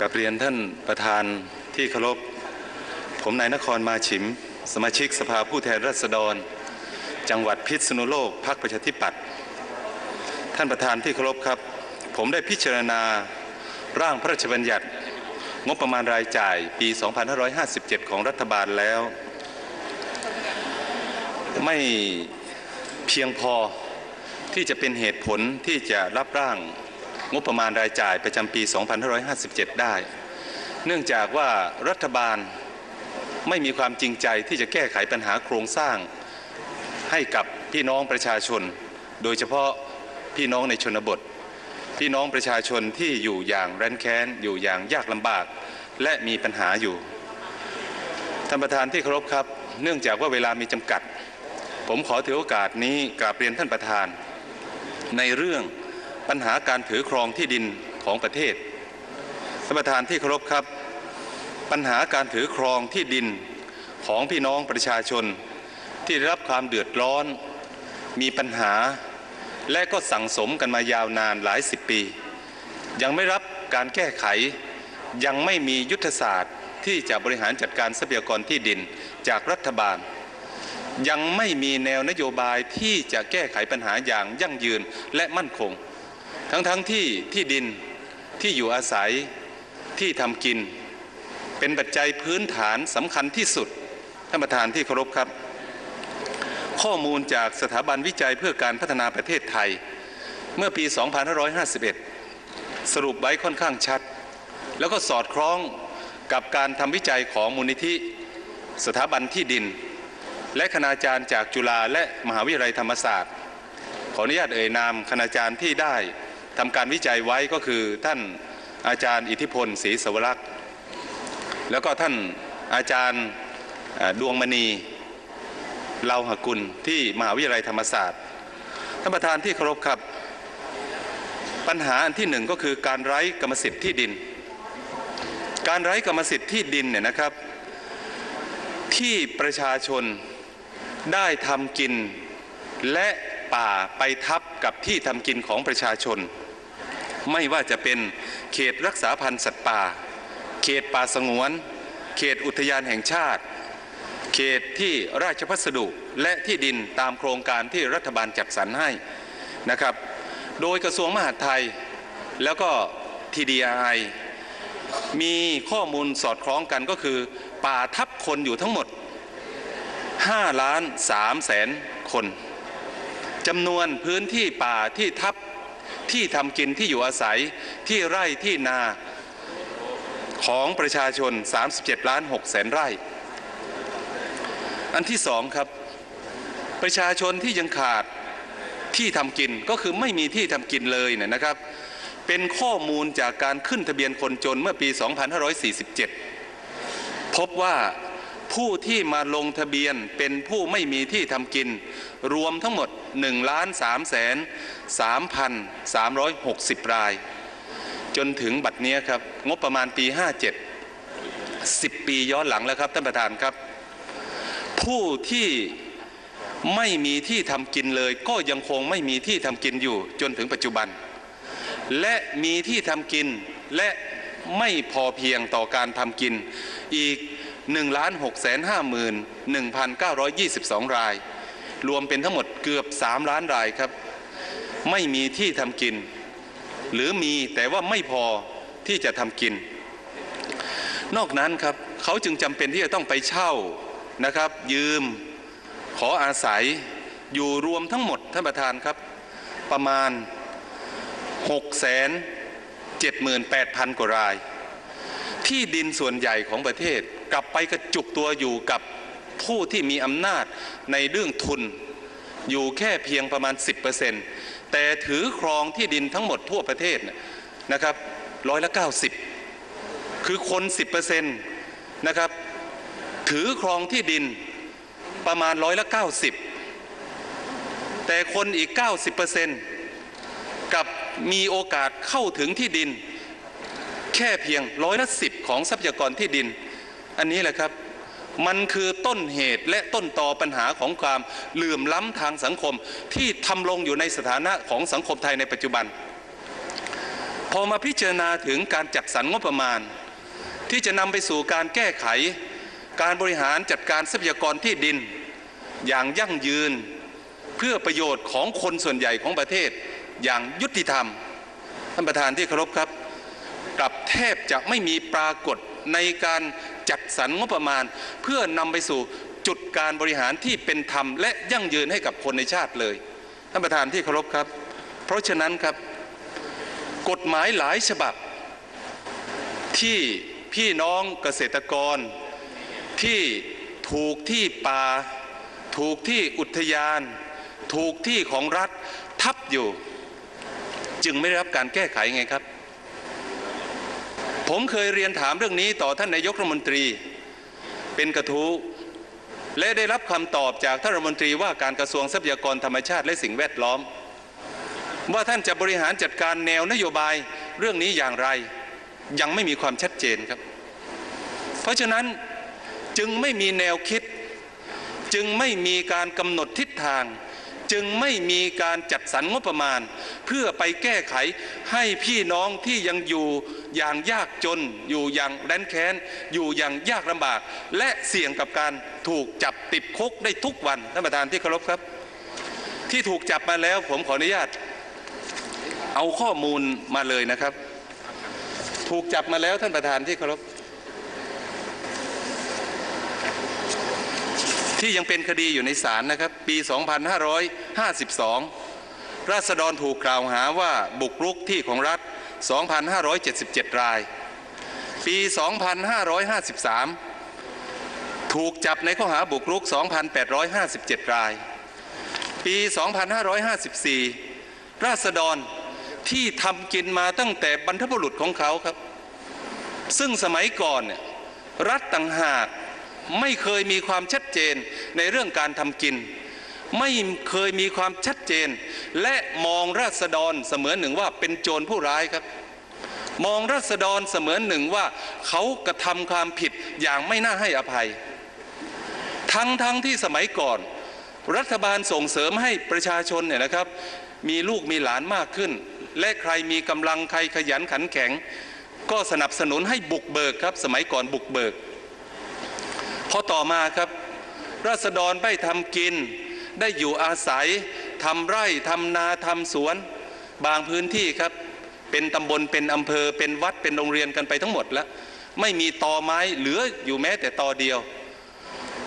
กับเรียนท่านประธานที่เคารพ ผมนายนครมาฉิม สมาชิกสภาผู้แทนราษฎร จังหวัดพิษณุโลกพรรคประชาธิปัตย์ ท่านประธานที่เคารพครับ ผมได้พิจารณาร่างพระราชบัญญัติ งบประมาณรายจ่ายปี 2557 ของรัฐบาลแล้ว ไม่เพียงพอที่จะเป็นเหตุผลที่จะรับร่าง งบประมาณรายจ่ายประจำปี 2557 ได้ เนื่องจากว่ารัฐบาลไม่มีความจริงใจที่จะแก้ไขปัญหาโครงสร้างให้กับพี่น้องประชาชน โดยเฉพาะพี่น้องในชนบท พี่น้องประชาชนที่อยู่อย่างแร้นแค้น อยู่อย่างยากลำบาก และมีปัญหาอยู่ ท่านประธานที่เคารพครับ เนื่องจากว่าเวลามีจำกัด ผมขอถือโอกาสนี้กราบเรียนท่านประธานในเรื่อง ปัญหาการถือครองที่ดินของประเทศท่านประธานที่เคารพครับ ปัญหาการถือครองที่ดินของพี่น้องประชาชนที่ได้รับความเดือดร้อน มีปัญหา และก็สั่งสมกันมายาวนานหลายสิบปี ยังไม่รับการแก้ไข ยังไม่มียุทธศาสตร์ที่จะบริหารจัดการทรัพยากรที่ดินจากรัฐบาล ยังไม่มีแนวนโยบายที่จะแก้ไขปัญหาอย่างยั่งยืนและมั่นคง ทั้งๆทที่ที่ดินที่อยู่อาศัยที่ทำกิน เป็นปัจจัยพื้นฐานสำคัญที่สุดท่านประธานที่เคารพครับ ข้อมูลจากสถาบันวิจัยเพื่อการพัฒนาประเทศไทย เมื่อปี 2551 สรุปไว้ค่อนข้างชัด แล้วก็สอดคล้องกับการทำวิจัยของมูลนิธิ สถาบันที่ดิน และคณาจารย์จากจุฬาและมหาวิทยาลัยธรรมศาสตร์ ขออนุญาตเอ่ยนามคณาจารย์ที่ได้ ทำการวิจัยไว้ก็คือท่านอาจารย์อิทธิพลศรีสวรักษ์แล้วก็ท่านอาจารย์ดวงมณีเลาหกุลที่มหาวิทยาลัยธรรมศาสตร์ท่านประธานที่เคารพครับ ปัญหาอันที่หนึ่งก็คือการไร้กรรมสิทธิ์ที่ดิน การไร้กรรมสิทธิ์ที่ดินเนี่ยนะครับ ที่ประชาชนได้ทำกินและป่าไปทับกับที่ทำกินของประชาชน ไม่ว่าจะเป็นเขตรักษาพันธุ์สัตว์ป่า เขตป่าสงวน เขตอุทยานแห่งชาติ เขตที่ราชพัสดุและที่ดินตามโครงการที่รัฐบาลจัดสรรให้นะครับ โดยกระทรวงมหาดไทยแล้วก็ TDI มีข้อมูลสอดคล้องกันก็คือ ป่าทับคนอยู่ทั้งหมด5ล้าน3แสนคนจำนวนพื้นที่ป่าที่ทับ ที่ทำกินที่อยู่อาศัยที่ไร่ที่นาของประชาชน 37 ล้าน6แสนไร่ อันที่สองครับ ประชาชนที่ยังขาดที่ทำกินก็คือไม่มีที่ทำกินเลยเนี่ยนะครับ เป็นข้อมูลจากการขึ้นทะเบียนคนจนเมื่อปี 2547 พบว่าผู้ที่มาลงทะเบียนเป็นผู้ไม่มีที่ทำกิน รวมทั้งหมด1ล้าน3แสน 3,360 ราย จนถึงบัดนี้ครับ งบประมาณปี 57 10 ปีย้อนหลังแล้วครับ ท่านประธานครับ ผู้ที่ไม่มีที่ทำกินเลย ก็ยังคงไม่มีที่ทำกินอยู่จนถึงปัจจุบัน และมีที่ทำกินและไม่พอเพียงต่อการทำกินอีก1ล้าน6แสน5หมื่น1,922 ราย รวมเป็นทั้งหมดเกือบ 3 ล้านรายครับ ไม่มีที่ทำกิน หรือมีแต่ว่าไม่พอที่จะทำกิน นอกนั้นครับเขาจึงจำเป็นที่จะต้องไปเช่านะครับ ยืม ขออาศัยอยู่รวมทั้งหมดท่านประธานครับ ประมาณ 6 7 8 0 0 0 กว่าราย ที่ดินส่วนใหญ่ของประเทศกลับไปกระจุกตัวอยู่กับผู้ที่มีอำนาจในเรื่องทุนอยู่แค่เพียงประมาณ 10% แต่ถือครองที่ดินทั้งหมดทั่วประเทศนะครับร้อยละ90 คือคน 10%นะครับถือครองที่ดินประมาณร้อยละ90 แต่คนอีก 90%กับมีโอกาสเข้าถึงที่ดิน แค่เพียงร้อยละสิบของทรัพยากรที่ดิน อันนี้แหละครับ มันคือต้นเหตุและต้นตอปัญหาของความเหลื่อมล้ำทางสังคม ที่ทำลงอยู่ในสถานะของสังคมไทยในปัจจุบัน พอมาพิจารณาถึงการจัดสรรงบประมาณ ที่จะนำไปสู่การแก้ไข การบริหารจัดการทรัพยากรที่ดิน อย่างยั่งยืน เพื่อประโยชน์ของคนส่วนใหญ่ของประเทศอย่างยุติธรรมท่านประธานที่เคารพครับ กลับแทบจะไม่มีปรากฏในการ จัดสรรงบประมาณ เพื่อนำไปสู่จุดการบริหารที่เป็นธรรม และยั่งยืนให้กับคนในชาติเลย ท่านประธานที่เคารพครับ เพราะฉะนั้นครับ กฎหมายหลายฉบับ ที่พี่น้องเกษตรกร ที่ถูกที่ป่า ถูกที่อุทยาน ถูกที่ของรัฐทับอยู่ จึงไม่ได้รับการแก้ไขไงครับ ผมเคยเรียนถามเรื่องนี้ต่อท่านนายกรัฐมนตรี เป็นกระทู้และได้รับคำตอบจากท่านรัฐมนตรีว่าการกระทรวงทรัพยากรธรรมชาติและสิ่งแวดล้อม ว่าท่านจะบริหารจัดการแนวนโยบายเรื่องนี้อย่างไร ยังไม่มีความชัดเจนครับ เพราะฉะนั้นจึงไม่มีแนวคิด จึงไม่มีการกำหนดทิศทาง จึงไม่มีการจัดสรรงบประมาณ เพื่อไปแก้ไขให้พี่น้องที่ยังอยู่อย่างยากจน อยู่อย่างแร้นแค้น อยู่อย่างยากลำบาก และเสี่ยงกับการถูกจับติดคุกได้ทุกวันท่านประธานที่เคารพครับ ที่ถูกจับมาแล้วผมขออนุญาต เอาข้อมูลมาเลยนะครับ ถูกจับมาแล้วท่านประธานที่เคารพ ที่ยังเป็นคดีอยู่ในศาลนะครับ ปี 2552 ราษฎรถูกกล่าวหาว่าบุกรุกที่ของรัฐ 2,577 ราย ปี 2553 ถูกจับในข้อหาบุกรุก 2,857 ราย ปี 2554 ราษฎรที่ทำกินมาตั้งแต่บรรพบุรุษของเขาครับ ซึ่งสมัยก่อนเนี่ยรัฐต่างหาก ไม่เคยมีความชัดเจนในเรื่องการทำกิน ไม่เคยมีความชัดเจน และมองราษฎรเสมือนหนึ่งว่าเป็นโจรผู้ร้ายครับ มองราษฎรเสมือนหนึ่งว่าเขากระทำความผิดอย่างไม่น่าให้อภัย ทั้งทั้งที่สมัยก่อน รัฐบาลส่งเสริมให้ประชาชนเนี่ยนะครับ มีลูกมีหลานมากขึ้น และใครมีกำลังใครขยันขันแข็ง ก็สนับสนุนให้บุกเบิกครับ สมัยก่อนบุกเบิก พอต่อมาครับ ราษฎรได้ทำกิน ได้อยู่อาศัยทำไร่ทำนาทำสวน บางพื้นที่ครับ เป็นตำบลเป็นอำเภอเป็นวัดเป็นโรงเรียนกันไปทั้งหมดแล้ว ไม่มีตอไม้เหลืออยู่แม้แต่ตอเดียว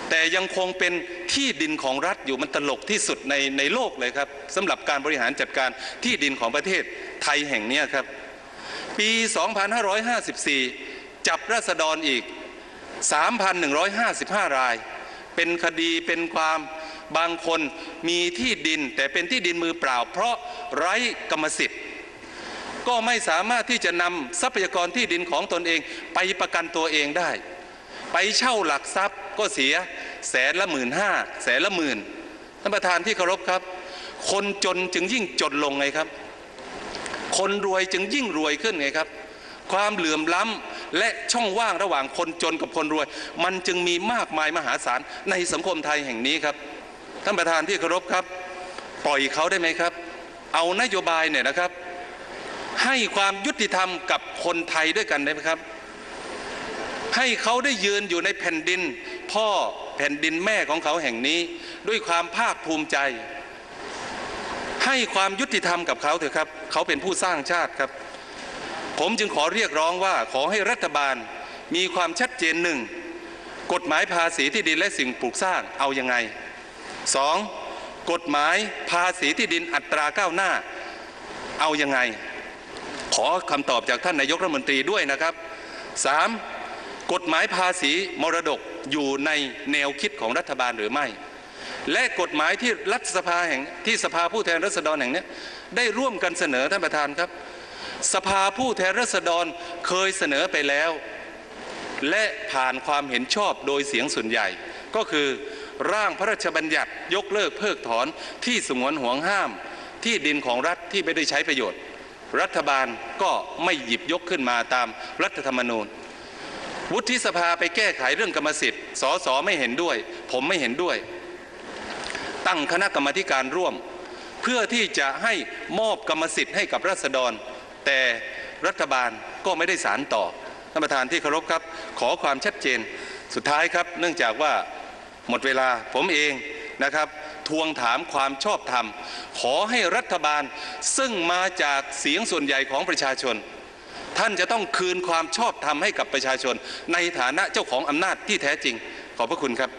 แต่ยังคงเป็นที่ดินของรัฐอยู่มันตลกที่สุดในในโลกเลยครับสำหรับการบริหารจัดการที่ดินของประเทศไทยแห่งนี้ครับ ปี 2554 จับราษฎรอีก 3,155 ราย เป็นคดีเป็นความบางคนมีที่ดิน แต่เป็นที่ดินมือเปล่า เพราะไร้กรรมสิทธิ์ ก็ไม่สามารถที่จะนำทรัพยากรที่ดินของตนเองไปประกันตัวเองได้ ไปเช่าหลักทรัพย์ก็เสียแสนละหมื่นห้าแสนละหมื่นท่านประธานที่เคารพครับ คนจนจึงยิ่งจนลงไงครับ คนรวยจึงยิ่งรวยขึ้นไงครับ ความเหลื่อมล้ำ และช่องว่างระหว่างคนจนกับคนรวย มันจึงมีมากมายมหาศาลในสังคมไทยแห่งนี้ครับ ท่านประธานที่เคารพครับ ปล่อยเขาได้ไหมครับ เอานโยบายเนี่ยนะครับ ให้ความยุติธรรมกับคนไทยด้วยกันได้ไหมครับ ให้เขาได้ยืนอยู่ในแผ่นดิน พ่อแผ่นดินแม่ของเขาแห่งนี้ ด้วยความภาคภูมิใจ ให้ความยุติธรรมกับเขาเถอะครับ เขาเป็นผู้สร้างชาติครับ ผมจึงขอเรียกร้องว่าขอให้รัฐบาลมีความชัดเจนหนึ่งกฎหมายภาษีที่ดินและสิ่งปลูกสร้างเอายังไงสองกฎหมายภาษีที่ดินอัตราก้าวหน้าเอายังไง ขอคำตอบจากท่านนายกรัฐมนตรีด้วยนะครับสามกฎหมายภาษีมรดกอยู่ในแนวคิดของรัฐบาลหรือไม่ และกฎหมายที่รัฐสภาแห่งที่สภาผู้แทนราษฎรแห่งนี้ได้ร่วมกันเสนอท่านประธานครับ สภาผู้แทนราษฎรเคยเสนอไปแล้ว และผ่านความเห็นชอบโดยเสียงส่วนใหญ่ ก็คือร่างพระราชบัญญัติยกเลิกเพิกถอนที่สงวนห่วงห้าม ที่ดินของรัฐที่ไม่ได้ใช้ประโยชน์ รัฐบาลก็ไม่หยิบยกขึ้นมาตามรัฐธรรมนูญ วุฒิสภาไปแก้ไขเรื่องกรรมสิทธิ์สสไม่เห็นด้วย ผมไม่เห็นด้วย ตั้งคณะกรรมาการร่วม เพื่อที่จะให้มอบกรรมสิทธิ์ให้กับรัษฎร แต่รัฐบาลก็ไม่ได้สารต่อท่านประธานที่เคารพครับ ขอความชัดเจนสุดท้ายครับ เนื่องจากว่าหมดเวลาผมเองนะครับ ทวงถามความชอบธรรม ขอให้รัฐบาลซึ่งมาจากเสียงส่วนใหญ่ของประชาชน ท่านจะต้องคืนความชอบธรรมให้กับประชาชน ในฐานะเจ้าของอำนาจที่แท้จริง ขอบพระคุณครับ